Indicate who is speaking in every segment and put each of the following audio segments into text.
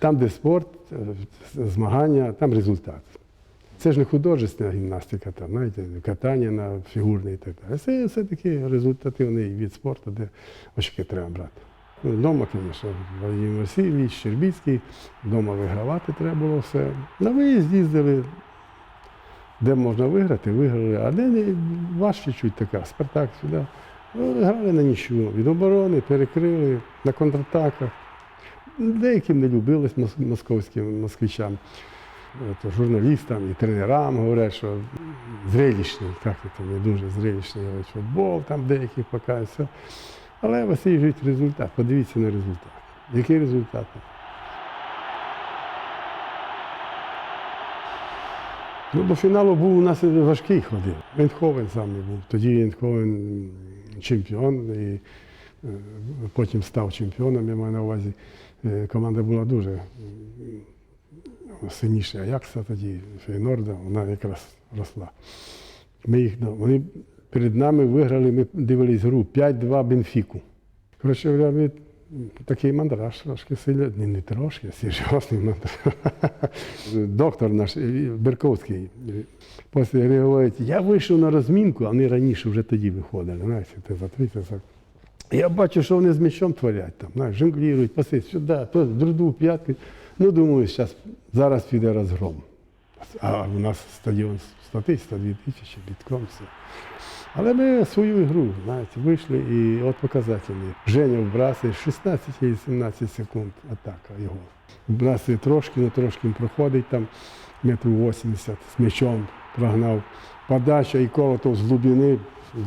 Speaker 1: Там, де спорт, е, змагання, там результат. Це ж не художественна гімнастика, там, знаєте, катання на фігурне і так далі. Це все-таки результативний від спорту, де очки треба брати. Ну, Вдома, звісно, Владимир Васильович, Щербіцький, вдома вигравати треба було все. На виїзд їздили, де можна виграти, виграли, а де не важче чуть така, Спартак сюди. Ну, Грали на нічого. Від оборони перекрили на контратаках. Деяким не любилось московським москвичам, От, журналістам і тренерам говорять, що зрелищний, як це не дуже зрелищний футбол, там деяких все. Але жить результат. Подивіться на результат. Який результат? Ну, до фіналу був у нас важкий ходив. Ейнховен саме був. Тоді Ейнховен чемпіон і потім став чемпіоном, я маю на увазі. Е, Команда була дуже сильніша Аякса тоді, Фейнорда, вона якраз росла. Ми їх, вони перед нами виграли, ми дивились гру 5-2 Бенфіку. Коротше, такий мандраж трошки сильний, не, не трошки, а серйозний мандраж. Доктор наш е, Берковський е, після гри говорить, я вийшов на розмінку, а вони раніше вже тоді виходили. Знаєте, ти за 30 сек- я бачу, що вони з м'ячом творять там, знаєш, жонглірують, паси сюди, то друду, п'ятки. Ну, думаю, зараз, зараз піде розгром. А у нас стадіон 100 тисяч, 102 тисячі, бітком все. Але ми свою ігру, знаєте, вийшли і от показательний. Женя вбрасує 16 і 17 секунд атака його. Вбрасує трошки, ну трошки проходить там метрів 80 з м'ячом прогнав. Подача і колотов з глибини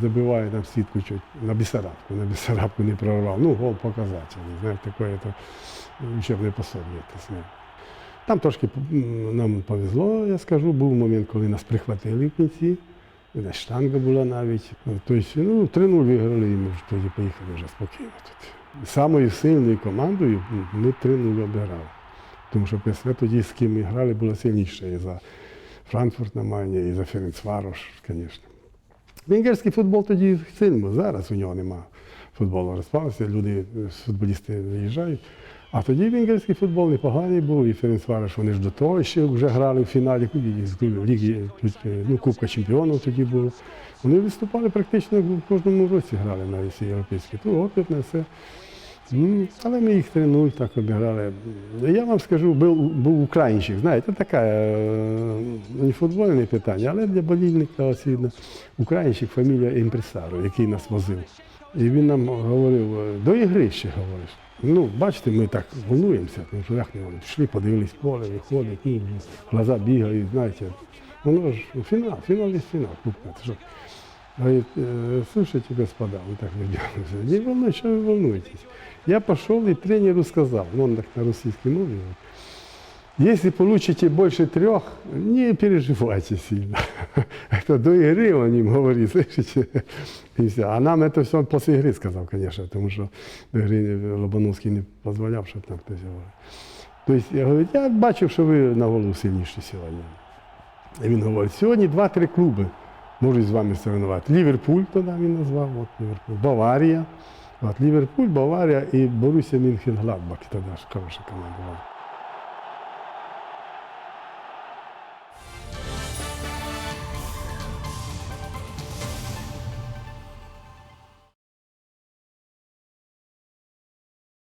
Speaker 1: забиває там сітку на Бісарабку. На Бісарабку не прорвав. Ну, гол показательний. Знаєте, таке то учебне пособие. так. Там трошки нам повезло, я скажу. Був момент, коли нас прихватили в кінці. Штанга була навіть. Тобто, ну, 3-0 виграли, і ми ж тоді поїхали вже спокійно тут. Самою сильною командою ми 3-0 обіграли. Тому що після тоді, з ким ми грали, було сильніше. І за Франкфурт на Майні, і за Ференцварош, звісно. Венгерський футбол тоді сильний, був, зараз у нього нема футболу. Розпався, люди, футболісти виїжджають. А тоді венгерський футбол непоганий був, і Ференцварош, вони ж до того ще вже грали в фіналі Ліги, ну, Кубка Чемпіонів тоді було. Вони виступали практично в кожному році грали на всі європейські. То опитне все. Ну, але ми їх 3-0 так обіграли. Я вам скажу, був, був українчик, знаєте, таке е, не футбольне питання, але для болільника освітно. Українчик, фамілія імпресаро, який нас возив. І він нам говорив, е, до ігри ще говориш. Ну, бачите, ми так волнуємося, тому що як не вони пішли, подивились поле, виходить, ну, глаза бігають, знаєте. Воно ж ну, фінал, фінал є фінал, кубка. Це що? Говорит, «Э, слушайте, господа, он так выдернулся, не волнуйтесь, что вы волнуетесь. Я пошел и тренеру сказал, ну, он так на российской мове, говорит, если получите больше трех, не переживайте сильно. Это до игры он им говорит, слышите? И все. А нам это все он после игры сказал, конечно, потому что до игры Лобановский не позволял, чтобы там хтось говорив. Тобто, я говорю, я бачив, що ви на голову сильніші сьогодні. І він говорить, сьогодні два-три клуби можуть з вами соревнувати. Ліверпуль тоді він назвав, от Ліверпуль, Баварія. От Ліверпуль, Баварія і Борусsia Мюнхен-Гладбах. Тоді ж хороша команда.